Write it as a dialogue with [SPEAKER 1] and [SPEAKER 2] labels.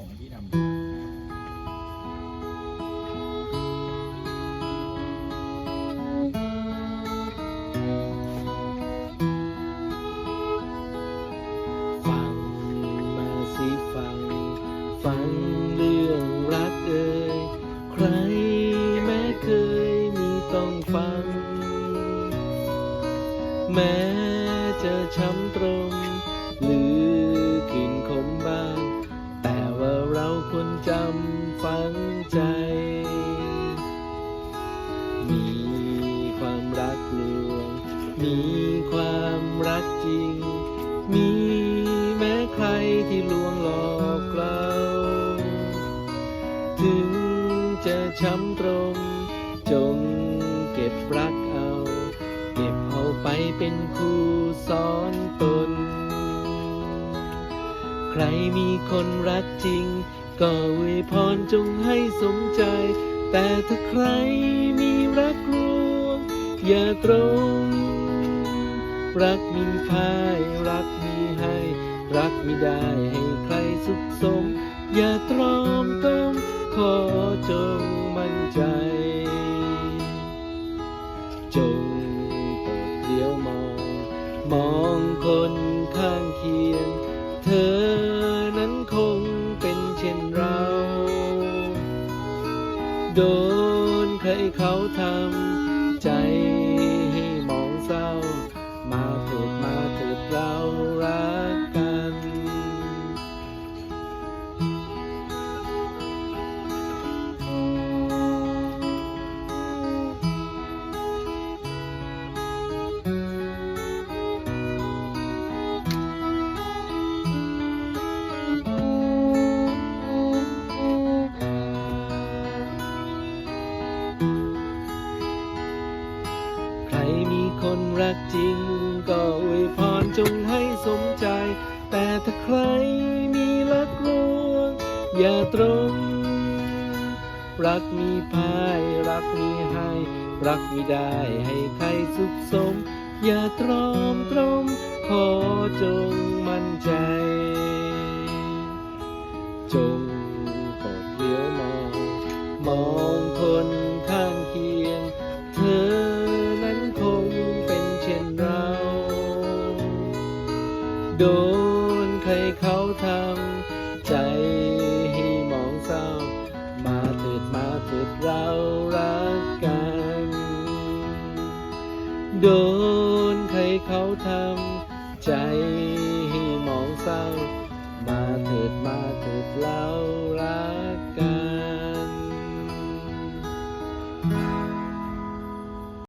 [SPEAKER 1] ส่งให้พี่ทำดู
[SPEAKER 2] ฟังมาสิฟัง ฟังเรื่องรักเอ่ยใครแม้เคยมีต้องฟัง แม้จะช้ำตรง จะช้ำตรง จงเก็บรักเอา เก็บเอาไปเป็นครูสอนตน ใครมีคนรักจริง ก็อวยพรจงให้สมใจ แต่ถ้าใครมีรักลวง อย่าตรง รักมีพายรักมีให้ รักไม่ได้ให้ใครสุขสม อย่าตรอมต้อง ขอจงมั่นใจ จงปรดเลี้ยวมอง มองคนข้างเคียง เธอนั้นคงเป็นเช่นเรา โดนใครเขาทำใจให้มองเศร้า มาเถิดมาเถิดเรา รักจริงก็อวยพรจงให้สมใจ แต่ถ้าใครมีรักลวง อย่าตรง รักมีพาย รักมีให้ รักมีได้ให้ใครสุขสม อย่าตรอมตรม ขอจงมั่นใจ จงโปรดเลี้ยวมอง มองคน โดนใครเขาทำใจ